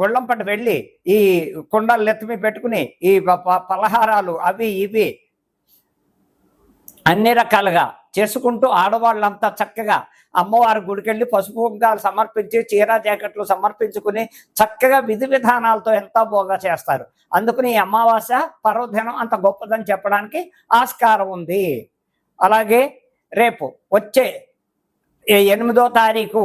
గుళ్ళంపట వెళ్ళి ఈ కుండలు ఎత్తిమి పెట్టుకుని ఈ పలహారాలు అవి ఇవి అన్ని రకాలుగా చేసుకుంటూ ఆడవాళ్ళంతా చక్కగా అమ్మవారి గుడికెళ్ళి పసుపు కుంకాలు సమర్పించి చీర జాకెట్లు సమర్పించుకుని చక్కగా విధి విధానాలతో ఎంతో బోగా చేస్తారు. అందుకని ఈ అమావాస్య పర్వదినం అంత గొప్పదని చెప్పడానికి ఆస్కారం ఉంది. అలాగే రేపు వచ్చే ఎనిమిదో తారీఖు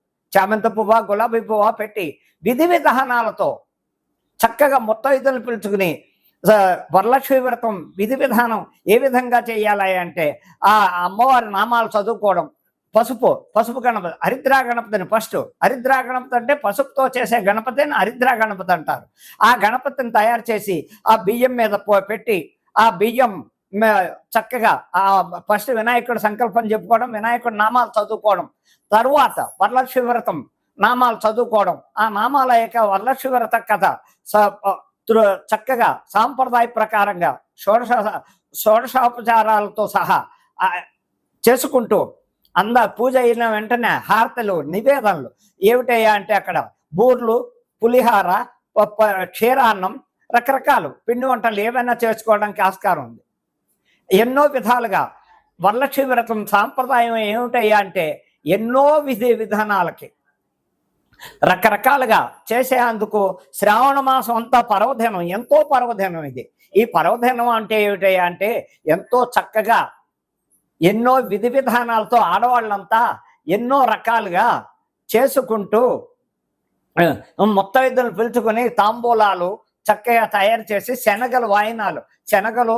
చామంతి పువ్వ గులాబీ పువ్వ పెట్టి విధి విధానాలతో చక్కగా ముత్తైదులు పిలుచుకుని వరలక్ష్మి వ్రతం విధి విధానం ఏ విధంగా చేయాలి అంటే ఆ అమ్మవారి నామాలు చదువుకోవడం. పసుపు పసుపు గణపతి హరిద్రా గణపతిని ఫస్ట్. హరిద్రా గణపతి అంటే పసుపుతో చేసే గణపతిని హరిద్రా గణపతి అంటారు. ఆ గణపతిని తయారు చేసి ఆ బియ్యం మీద పో- పెట్టి ఆ బియ్యం చక్కగా ఆ ఫస్ట్ వినాయకుడు సంకల్పం చెప్పుకోవడం వినాయకుడు నామాలు చదువుకోవడం. తరువాత వరలక్ష్మి వ్రతం నామాలు చదువుకోవడం. ఆ నామాల యొక్క వరలక్ష్మి వ్రత కథ స- చక్కగా సాంప్రదాయ ప్రకారంగా షోడశ షోడశోపచారాలతో సహా చేసుకుంటూ అంద పూజ అయిన వెంటనే హారతలు నివేదనలు ఏమిటయ్యా అంటే అక్కడ బూర్లు పులిహార క్షీరాన్నం రకరకాలు పిండి వంటలు ఏవైనా చేసుకోవడానికి ఆస్కారం ఉంది. ఎన్నో విధాలుగా వరలక్ష్మి వ్రతం సాంప్రదాయం ఏమిటయ్యా అంటే ఎన్నో విధి విధానాలకి రకరకాలుగా చేసేందుకు శ్రావణ మాసం అంతా పర్వదినం ఎంతో పర్వదినం ఇది. ఈ పర్వదినం అంటే ఏమిటయ్యా అంటే ఎంతో చక్కగా ఎన్నో విధి విధానాలతో ఆడవాళ్ళంతా ఎన్నో రకాలుగా చేసుకుంటూ ముత్తైదులు పిలుచుకొని తాంబూలాలు చక్కగా తయారు చేసి శనగలు వాయినాలు. శనగలు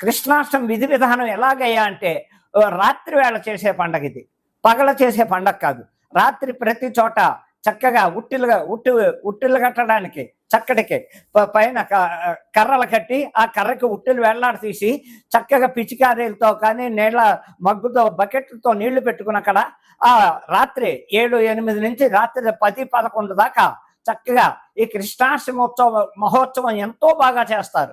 కృష్ణాష్టమి విధి విధానం ఎలాగయ్యా అంటే రాత్రి వేళ చేసే పండగ ఇది. పగల చేసే పండగ కాదు. రాత్రి ప్రతి చోట చక్కగా ఉట్టిలుగా ఉట్టి ఉట్టిలు కట్టడానికి చక్కటికి ప- పైన క- కర్రలు కట్టి ఆ కర్రకి ఉట్టిలు వేళ్ళాడ తీసి చక్కగా పిచికారీలతో కానీ నీళ్ళ మగ్గుతో బకెట్లతో నీళ్ళు పెట్టుకుని అక్కడ ఆ రాత్రి ఏడు ఎనిమిది నుంచి రాత్రి పది పదకొండు దాకా చక్కగా ఈ కృష్ణాష్టమోత్సవ మహోత్సవం ఎంతో బాగా చేస్తారు.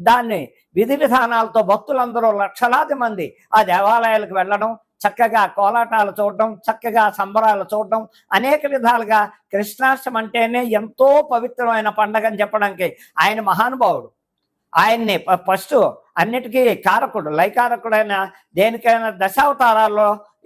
దాన్ని విధి విధానాలతో భక్తులందరూ లక్షలాది మంది ఆ దేవాలయాలకు వెళ్ళడం చక్కగా కోలాటాలు చూడడం చక్కగా సంబరాలు చూడడం అనేక విధాలుగా కృష్ణాష్టమి అంటేనే ఎంతో పవిత్రమైన పండగ అని చెప్పడానికి ఆయన మహానుభావుడు. ఆయన్ని ప- ఫస్ట్ అన్నిటికీ కారకుడు లైకారకుడైన దేనికైనా దశావతారాల్లో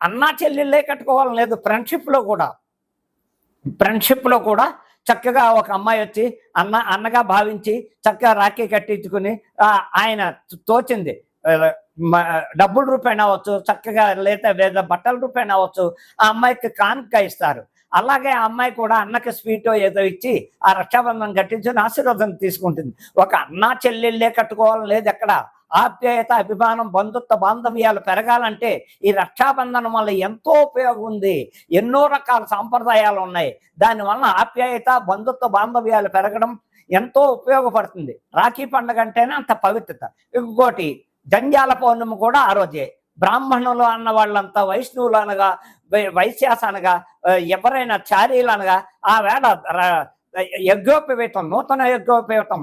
అన్నా చెల్లెళ్ళే కట్టుకోవాలని లేదు. ఫ్రెండ్షిప్లో కూడా. ఫ్రెండ్షిప్లో కూడా చక్కగా ఒక అమ్మాయి వచ్చి అన్న అన్నగా భావించి చక్కగా రాఖీ కట్టించుకుని ఆయన తోచింది. డబ్బుల రూపాయన అవ్వచ్చు చక్కగా లేదా లేదా బట్టల రూపాయన అవ్వచ్చు ఆ అమ్మాయికి కానుక ఇస్తారు. అలాగే ఆ అమ్మాయి కూడా అన్నకి స్వీటో ఏదో ఇచ్చి ఆ రక్షాబంధనం కట్టించుని ఆశీర్వాదం తీసుకుంటుంది. ఒక అన్నా చెల్లెళ్ళే కట్టుకోవాలని లేదు ఎక్కడ. ఆప్యాయత అభిమానం బంధుత్వ బాంధవ్యాలు పెరగాలంటే ఈ రక్షాబంధనం వల్ల ఎంతో ఉపయోగం ఉంది. ఎన్నో రకాల సాంప్రదాయాలు ఉన్నాయి. దానివల్ల ఆప్యాయత బంధుత్వ బాంధవ్యాలు పెరగడం ఎంతో ఉపయోగపడుతుంది. రాఖీ పండుగ అంటేనే అంత పవిత్రత. ఇంకోటి జంజాల పౌర్ణమి కూడా ఆ రోజే. బ్రాహ్మణులు అన్న వాళ్ళంతా వైష్ణవులు అనగా వైశ్యాస అనగా ఎవరైనా చారీలు అనగా ఆ వేళ యజ్ఞోపవేతం నూతన యజ్ఞోపవేతం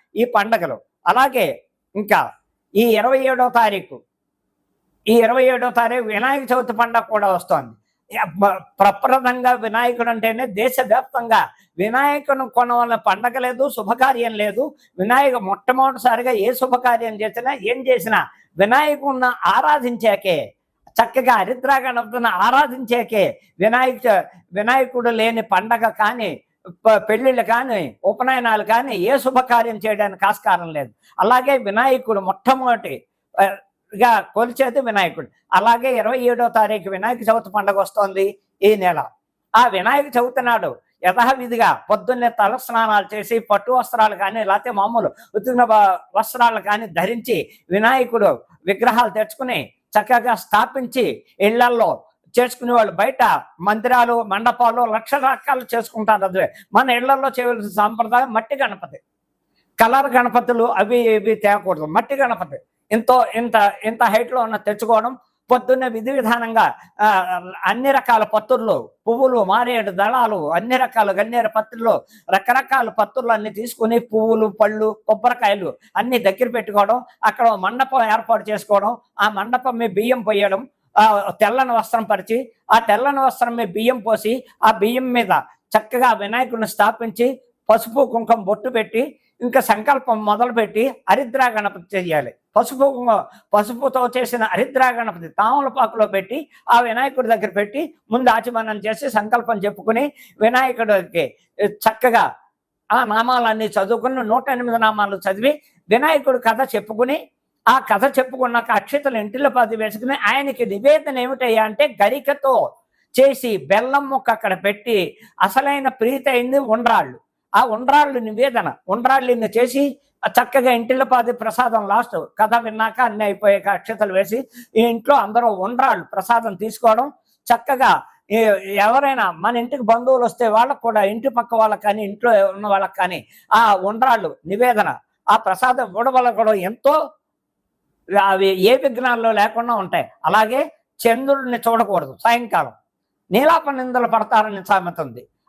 ఈ పండగలు. అలాగే ఇంకా ఈ ఇరవై ఏడో తారీఖు ఈ ఇరవై ఏడో తారీఖు వినాయక చవితి పండగ కూడా వస్తోంది. ప్రప్రదంగా వినాయకుడు అంటేనే దేశవ్యాప్తంగా వినాయకుని కొనవల్ల పండగ లేదు శుభకార్యం లేదు. వినాయక మొట్టమొదటిసారిగా ఏ శుభకార్యం చేసినా ఏం చేసినా వినాయకుడిని ఆరాధించాకే చక్కగా హరిద్రా గణపతిని ఆరాధించాకే వినాయక వినాయకుడు లేని పండగ కానీ పెళ్ళిళ్ళు కానీ ఉపనయనాలు కానీ ఏ శుభకార్యం చేయడానికి ఆస్కారం లేదు. అలాగే వినాయకుడు మొట్టమొదటి గా కొలిచేది వినాయకుడు. అలాగే ఇరవై ఏడో తారీఖు వినాయక చవితి పండుగ వస్తోంది ఈ నెల. ఆ వినాయక చవితి నాడు యథావిధిగా పొద్దున్నే తల స్నానాలు చేసి పట్టు వస్త్రాలు కానీ లేకపోతే మామూలు ఉతికిన వస్త్రాలు కానీ ధరించి వినాయకుడు విగ్రహాలు తెచ్చుకుని చక్కగా స్థాపించి ఇళ్ళల్లో చేసుకునే వాళ్ళు బయట మందిరాలు మండపాలు లక్ష రకాలు చేసుకుంటారు అదే మన ఇళ్ళలో చేయవలసిన సాంప్రదాయం మట్టి గణపతి. కలర్ గణపతులు అవి ఇవి తేకూడదు మట్టి గణపతి. ఎంతో ఇంత ఇంత హైట్లో ఉన్న తెచ్చుకోవడం పొద్దున్నే విధి విధానంగా అన్ని రకాల పత్తుర్లు పువ్వులు మారేడు దళాలు అన్ని రకాల గన్నేరు పత్రులు రకరకాల పత్తులు అన్ని తీసుకుని పువ్వులు పళ్ళు కొబ్బరికాయలు అన్ని దగ్గర పెట్టుకోవడం అక్కడ మండపం ఏర్పాటు చేసుకోవడం ఆ మండపం మీ బియ్యం పోయడం తెల్లని వస్త్రం పరిచి ఆ తెల్లని వస్త్రం మీద బియ్యం పోసి ఆ బియ్యం మీద చక్కగా వినాయకుడిని స్థాపించి పసుపు కుంకుమ బొట్టు పెట్టి ఇంకా సంకల్పం మొదలుపెట్టి హరిద్రా గణపతి చేయాలి. పసుపు పసుపుతో చేసిన హరిద్రా గణపతి తామలపాకులో పెట్టి ఆ వినాయకుడి దగ్గర పెట్టి ముందు ఆచమనం చేసి సంకల్పం చెప్పుకుని వినాయకుడికి చక్కగా ఆ నామాలన్నీ చదువుకుని నూట ఎనిమిది నామాలు చదివి వినాయకుడి కథ చెప్పుకుని ఆ కథ చెప్పుకున్నాక అక్షతలు ఇంటిలో పది వేసుకుని ఆయనకి నివేదన ఏమిటయ్యా అంటే గరికతో చేసి బెల్లం ముక్క అక్కడ పెట్టి అసలైన ప్రీతి అయింది ఉండ్రాళ్ళు. ఆ ఉండ్రాళ్ళు నివేదన. ఉండ్రాళ్ళు చేసి చక్కగా ఇంటిలో పాది ప్రసాదం లాస్ట్ కథ విన్నాక అన్ని అయిపోయాక అక్షతలు వేసి ఈ ఇంట్లో అందరూ ఉండ్రాళ్ళు ప్రసాదం తీసుకోవడం చక్కగా ఎవరైనా మన ఇంటికి బంధువులు వస్తే వాళ్ళకు కూడా ఇంటి పక్క వాళ్ళకి కానీ ఇంట్లో ఉన్న వాళ్ళకి కానీ ఆ ఉండ్రాళ్ళు నివేదన ఆ ప్రసాదం ఇవ్వడం వల్ల కూడా ఎంతో అవి ఏ విఘ్నాల్లో లేకుండా ఉంటాయి. అలాగే చంద్రుడిని చూడకూడదు. సాయంకాలం. నీలాప నిందలు పడతారని సామెత ఉంది.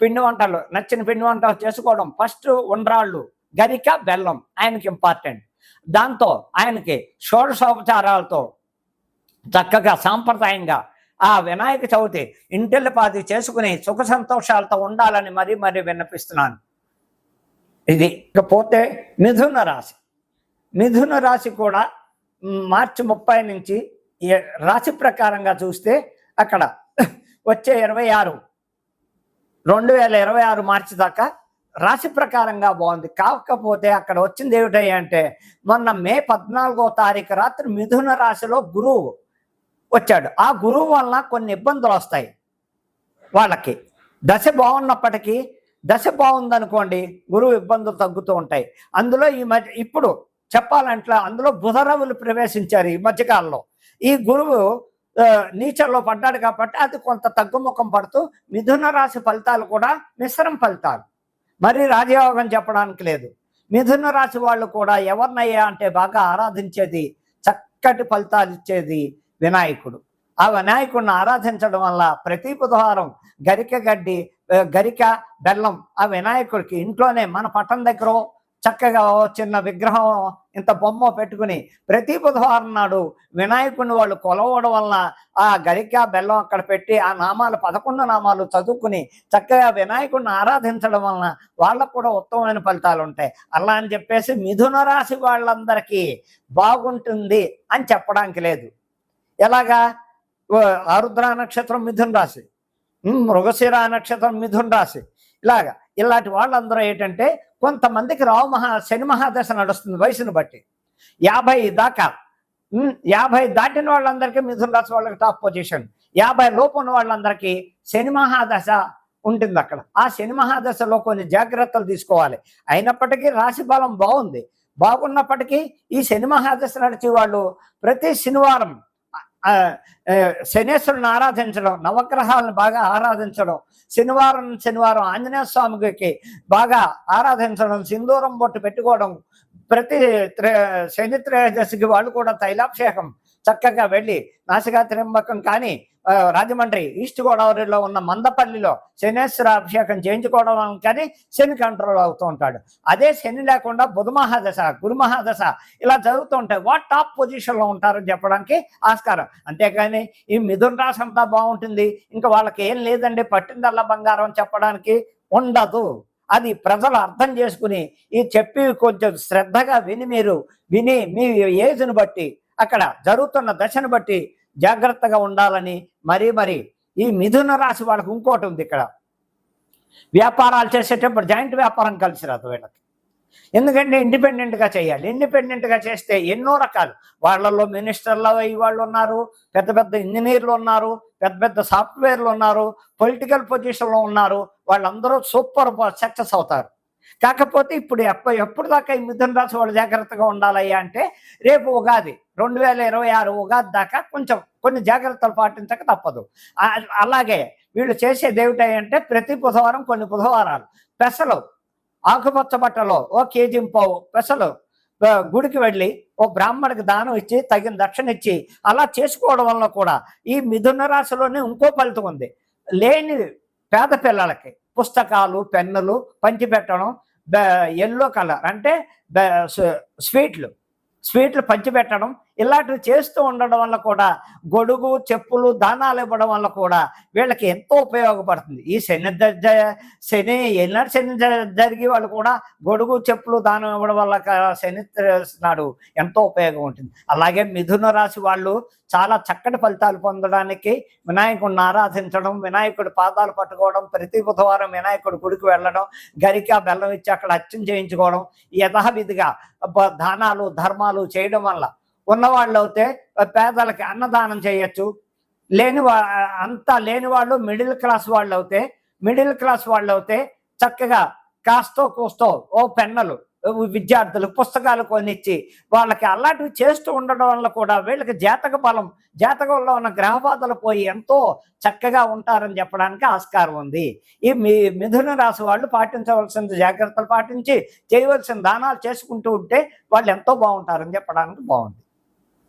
పిండి వంటలు నచ్చిన పిండి వంటలు చేసుకోవడం. ఫస్ట్ ఉండ్రాళ్ళు గరిక బెల్లం ఆయనకి ఇంపార్టెంట్ దాంతో ఆయనకి షోడశోపచారాలతో చక్కగా సాంప్రదాయంగా ఆ వినాయక చవితి ఇంటిల్లిపాది చేసుకుని సుఖ సంతోషాలతో ఉండాలని మరీ మరీ విన్నపిస్తున్నాను. ఇది ఇకపోతే మిథున రాశి. మిథున రాశి కూడా మార్చి ముప్పై నుంచి రాశి ప్రకారంగా చూస్తే అక్కడ వచ్చే ఇరవై ఆరు రెండు వేల ఇరవై ఆరు మార్చి దాకా రాశి ప్రకారంగా బాగుంది. కాకపోతే అక్కడ వచ్చింది ఏమిటంటే అంటే మొన్న మే పద్నాలుగో తారీఖు రాత్రి మిథున రాశిలో గురువు వచ్చాడు. ఆ గురువు వలన కొన్ని ఇబ్బందులు వస్తాయి వాళ్ళకి. దశ బాగున్నప్పటికీ దశ బాగుందనుకోండి గురువు ఇబ్బందులు తగ్గుతూ ఉంటాయి. అందులో ఈ మధ్య ఇప్పుడు చెప్పాలంటే అందులో బుధరవులు ప్రవేశించారు ఈ మధ్యకాలంలో. ఈ గురువు నీచల్లో పడ్డాడు కాబట్టి అది కొంత తగ్గుముఖం పడుతూ మిథున రాశి ఫలితాలు కూడా మిశ్రమ ఫలితాలు. మరి రాజయోగం చెప్పడానికి లేదు. మిథున రాశి వాళ్ళు కూడా ఎవరినయ్యా అంటే బాగా ఆరాధించేది చక్కటి ఫలితాలు ఇచ్చేది వినాయకుడు. ఆ వినాయకుడిని ఆరాధించడం వల్ల ప్రతి బుధవారం గరిక గడ్డి గరిక బెల్లం ఆ వినాయకుడికి ఇంట్లోనే మన పట్టణం దగ్గర చక్కగా చిన్న విగ్రహం ఇంత బొమ్మ పెట్టుకుని ప్రతి బుధవారం నాడు వినాయకుడిని వాళ్ళు కొలవడం వలన ఆ గరిక బెల్లం అక్కడ పెట్టి ఆ నామాలు పదకొండు నామాలు చదువుకుని చక్కగా వినాయకుడిని ఆరాధించడం వలన వాళ్ళకు కూడా ఉత్తమమైన ఫలితాలు ఉంటాయి. అలా అని చెప్పేసి మిథున రాశి వాళ్ళందరికీ బాగుంటుంది అని చెప్పడానికి లేదు. ఎలాగా? ఆరుద్ర నక్షత్రం మిథున రాశి. ఉమ్, మృగశిర నక్షత్రం మిథున రాశి. ఇలాగా. ఇలాంటి వాళ్ళందరూ ఏంటంటే కొంతమందికి రావు మహా శని మహాదశ నడుస్తుంది వయసును బట్టి. యాభై దాకా. యాభై దాటిన వాళ్ళందరికీ మిథున రాశి వాళ్ళకి టాప్ పొజిషన్ యాభై లోపు ఉన్న వాళ్ళందరికీ శని మహాదశ ఉంటుంది అక్కడ. ఆ శని మహాదశలో కొన్ని జాగ్రత్తలు తీసుకోవాలి. అయినప్పటికీ రాశి బలం బాగుంది. బాగున్నప్పటికీ ఈ శని మహాదశ నడిచే వాళ్ళు ప్రతి శనివారం శనేశ్వరుని ఆరాధించడం నవగ్రహాలను బాగా ఆరాధించడం శనివారం శనివారం ఆంజనేయ స్వామికి బాగా ఆరాధించడం సింధూరం బొట్టు పెట్టుకోవడం ప్రతి శని త్రయోదశికి వాళ్ళు కూడా తైలాభిషేకం చక్కగా వెళ్ళి నాసికా త్రింబకం కానీ రాజమండ్రి ఈస్ట్ గోదావరిలో ఉన్న మందపల్లిలో శనేశ్వర అభిషేకం చేయించుకోవడం కానీ శని కంట్రోల్ అవుతూ ఉంటాడు. అదే శని లేకుండా బుధ మహాదశ గురు మహాదశ ఇలా జరుగుతూ ఉంటాయి. వాట్ టాప్ పొజిషన్లో ఉంటారని చెప్పడానికి ఆస్కారం. అంతేకాని ఈ మిథున రాశి అంతా బాగుంటుంది. ఇంకా వాళ్ళకి ఏం లేదండి. పట్టిందల్లా బంగారం చెప్పడానికి ఉండదు. అది ప్రజలు అర్థం చేసుకుని ఈ చెప్పి కొంచెం శ్రద్ధగా విని మీరు విని మీ ఏజ్ని బట్టి అక్కడ జరుగుతున్న దశను బట్టి జాగ్రత్తగా ఉండాలని మరీ మరి ఈ మిథున రాశి వాళ్ళకి ఇంకోటి ఉంది ఇక్కడ. వ్యాపారాలు చేసేటప్పుడు జాయింట్ వ్యాపారం కలిసి రాదు వీళ్ళకి. ఎందుకంటే ఇండిపెండెంట్గా చేయాలి. ఇండిపెండెంట్గా చేస్తే ఎన్నో రకాలు. వాళ్ళల్లో మినిస్టర్లు అయ్యి వాళ్ళు ఉన్నారు పెద్ద పెద్ద ఇంజనీర్లు ఉన్నారు పెద్ద పెద్ద సాఫ్ట్వేర్లు ఉన్నారు పొలిటికల్ పొజిషన్లో ఉన్నారు వాళ్ళందరూ సూపర్ సక్సెస్ అవుతారు. కాకపోతే ఇప్పుడు ఎప్ప ఎప్పుడు దాకా ఈ మిథున రాశి వాళ్ళు జాగ్రత్తగా ఉండాలయ్యా అంటే రేపు ఉగాది రెండు వేల ఇరవై ఆరు ఉగాది దాకా కొంచెం కొన్ని జాగ్రత్తలు పాటించక తప్పదు. అలాగే వీళ్ళు చేసేది ఏమిటంటే ప్రతి బుధవారం కొన్ని బుధవారాలు. పెసలు ఆకుపచ్చ బట్టలో ఓ కేజీ పావు పెసలు గుడికి వెళ్ళి ఓ బ్రాహ్మణుడికి దానం ఇచ్చి తగిన దక్షిణ ఇచ్చి అలా చేసుకోవడం వల్ల కూడా ఈ మిథున రాశిలోనే ఇంకో ఫలితం ఉంది. లేని పేద పిల్లలకి పుస్తకాలు పెన్నులు పంచిపెట్టడం ఎల్లో కలర్ అంటే స్వీట్లు స్వీట్లు పంచిపెట్టడం ఇలాంటివి చేస్తూ ఉండడం వల్ల కూడా గొడుగు చెప్పులు దానాలు ఇవ్వడం వల్ల కూడా వీళ్ళకి ఎంతో ఉపయోగపడుతుంది. ఈ శని శని ఎన్నడు శని జరిగి వాళ్ళు కూడా గొడుగు చెప్పులు దానం ఇవ్వడం వల్ల శని నాడు ఎంతో ఉపయోగం ఉంటుంది. అలాగే మిథున రాశి వాళ్ళు చాలా చక్కటి ఫలితాలు పొందడానికి వినాయకుడిని ఆరాధించడం వినాయకుడి పాదాలు పట్టుకోవడం ప్రతి బుధవారం వినాయకుడి గుడికి వెళ్ళడం గరిక బెల్లం ఇచ్చి అక్కడ అచ్చం చేయించుకోవడం యథావిధిగా దానాలు ధర్మాలు చేయడం వల్ల ఉన్నవాళ్ళు అయితే పేదలకి అన్నదానం చేయొచ్చు. లేని వా అంతా లేని వాళ్ళు మిడిల్ క్లాస్ వాళ్ళు అయితే మిడిల్ క్లాస్ వాళ్ళు అయితే చక్కగా కాస్తో కూస్తో ఓ పెన్నలు విద్యార్థులు పుస్తకాలు కొనిచ్చి వాళ్ళకి అలాంటివి చేస్తూ ఉండడం వల్ల కూడా వీళ్ళకి జాతక బలం జాతకంలో ఉన్న గ్రహబాధలు పోయి ఎంతో చక్కగా ఉంటారని చెప్పడానికి ఆస్కారం ఉంది. ఈ మీ మిథున రాశి వాళ్ళు పాటించవలసిన జాగ్రత్తలు పాటించి చేయవలసిన దానాలు చేసుకుంటూ ఉంటే వాళ్ళు ఎంతో బాగుంటారని చెప్పడానికి బాగుంది.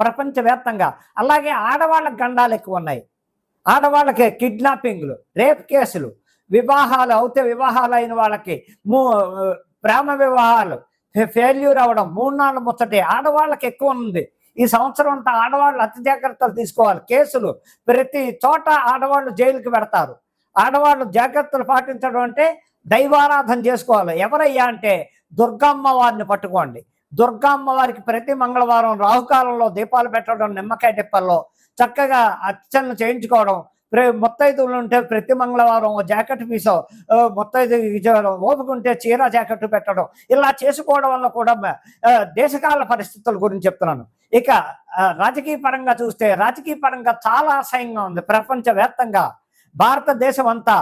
ప్రపంచవ్యాప్తంగా. అలాగే ఆడవాళ్ళకి గండాలు ఎక్కువ ఉన్నాయి ఆడవాళ్ళకి కిడ్నాపింగ్లు రేప్ కేసులు వివాహాలు అవుతే వివాహాలు అయిన వాళ్ళకి మూ ప్రేమ వివాహాలు ఫెయిల్యూర్ అవ్వడం మూడు నాలుగు ముచ్చటి ఆడవాళ్ళకి ఎక్కువ ఉంది ఈ సంవత్సరం అంతా ఆడవాళ్ళు అతి జాగ్రత్తలు తీసుకోవాలి. కేసులు ప్రతి చోట ఆడవాళ్ళు జైలుకి పెడతారు. ఆడవాళ్ళు జాగ్రత్తలు పాటించడం అంటే దైవారాధన చేసుకోవాలి. ఎవరయ్యా అంటే దుర్గమ్మ వారిని పట్టుకోండి. దుర్గామ్మ వారికి ప్రతి మంగళవారం రాహుకాలంలో దీపాలు పెట్టడం నిమ్మకాయ డిప్పల్లో చక్కగా అర్చనలు చేయించుకోవడం. ప్రే ముత్తైదువులు ఉంటే ప్రతి మంగళవారం ఓ జాకెట్ పీసో ముత్తైదు ఇచ్చేయడం, ఓపుకుంటే చీర జాకెట్ పెట్టడం. ఇలా చేసుకోవడం వల్ల కూడా దేశకాల పరిస్థితుల గురించి చెప్తున్నాను. ఇక రాజకీయ పరంగా చూస్తే రాజకీయ పరంగా చాలా అసహ్యంగా ఉంది ప్రపంచవ్యాప్తంగా. భారతదేశం అంతా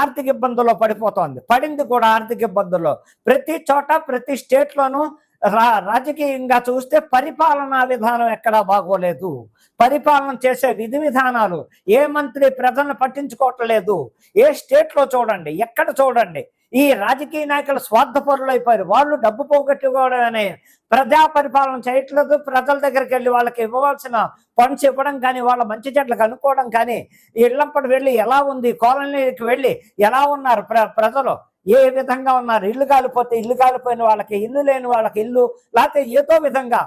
ఆర్థిక ఇబ్బందుల్లో పడిపోతోంది. పడింది కూడా ఆర్థిక ఇబ్బందుల్లో. ప్రతి చోట ప్రతి స్టేట్లోనూ రా రాజకీయంగా చూస్తే పరిపాలనా విధానం ఎక్కడా బాగోలేదు. పరిపాలన చేసే విధి విధానాలు ఏ మంత్రి ప్రజలను పట్టించుకోవట్లేదు. ఏ స్టేట్లో చూడండి ఎక్కడ చూడండి. ఈ రాజకీయ నాయకులు స్వార్థపరులు అయిపోయారు వాళ్ళు డబ్బు పోగొట్టుకోవడమే. ప్రజా పరిపాలన చేయట్లేదు. ప్రజల దగ్గరికి వెళ్ళి వాళ్ళకి ఇవ్వవలసిన ఫండ్స్ ఇవ్వడం కానీ వాళ్ళ మంచి చెట్లు కనుక్కోవడం కానీ ఇళ్ళంపటి వెళ్ళి ఎలా ఉంది? కాలనీకి వెళ్ళి ఎలా ఉన్నారు ప్ర ప్రజలు? ఏ విధంగా ఉన్నారు? ఇల్లు కాలిపోతే ఇల్లు కాలిపోయిన వాళ్ళకి ఇల్లు లేని వాళ్ళకి ఇల్లు లేకపోతే ఏదో విధంగా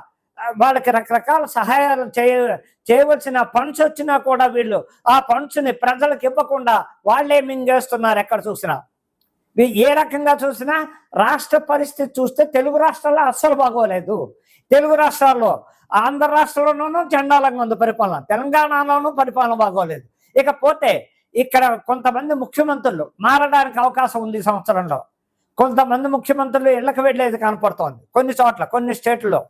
వాళ్ళకి రకరకాల సహాయాలు చేయ చేయవలసిన ఫండ్స్ వచ్చినా కూడా వీళ్ళు ఆ ఫండ్స్ని ప్రజలకు ఇవ్వకుండా వాళ్ళే మింగేస్తున్నారు ఎక్కడ చూసినా. ఏ రకంగా చూసినా రాష్ట్ర పరిస్థితి చూస్తే తెలుగు రాష్ట్రాల్లో అస్సలు బాగోలేదు. తెలుగు రాష్ట్రాల్లో ఆంధ్ర రాష్ట్రంలోనూ చండాలంగా ఉంది పరిపాలన. తెలంగాణలోనూ పరిపాలన బాగోలేదు. ఇకపోతే ఇక్కడ కొంతమంది ముఖ్యమంత్రులు మారడానికి అవకాశం ఉంది సంవత్సరంలో. కొంతమంది ముఖ్యమంత్రులు ఇళ్ళకి వెళ్ళేది కనపడుతోంది. కొన్ని చోట్ల కొన్ని స్టేట్లలో.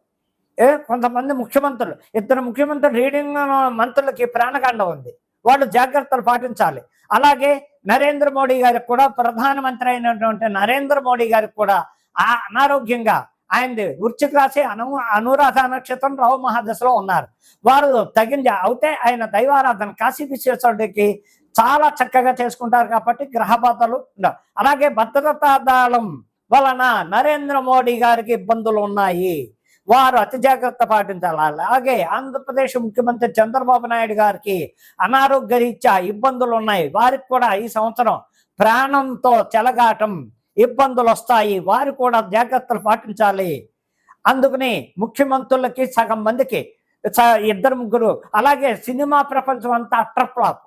ఏ కొంతమంది ముఖ్యమంత్రులు ఇద్దరు ముఖ్యమంత్రులు రీడింగ్ మంత్రులకి ప్రాణకాండ ఉంది. వాళ్ళు జాగ్రత్తలు పాటించాలి. అలాగే నరేంద్ర మోడీ గారికి కూడా ప్రధానమంత్రి అయినటువంటి నరేంద్ర మోడీ గారికి కూడా ఆ అనారోగ్యంగా ఆయనది వృశ్చిక రాశి అను అనురాధ నక్షత్రం రావు మహాదశలో ఉన్నారు. వారు తగిన అవుతే అయితే ఆయన దైవారాధన కాశీ విశ్వేశ్వరుడికి చాలా చక్కగా చేసుకుంటారు కాబట్టి గ్రహబాధలు అలాగే భద్రతా దళం వలన నరేంద్ర మోడీ గారికి ఇబ్బందులు ఉన్నాయి. వారు అతి జాగ్రత్త పాటించాలి. అలాగే ఆంధ్రప్రదేశ్ ముఖ్యమంత్రి చంద్రబాబు నాయుడు గారికి అనారోగ్య రీత్యా ఇబ్బందులు ఉన్నాయి. వారికి కూడా ఈ సంవత్సరం ప్రాణంతో చెలగాటం ఇబ్బందులు వస్తాయి. వారు కూడా జాగ్రత్తలు పాటించాలి. అందుకని ముఖ్యమంత్రులకి సగం మందికి స- ఇద్దరు ముగ్గురు అలాగే సినిమా ప్రపంచం అంతా అట్రప్లాప్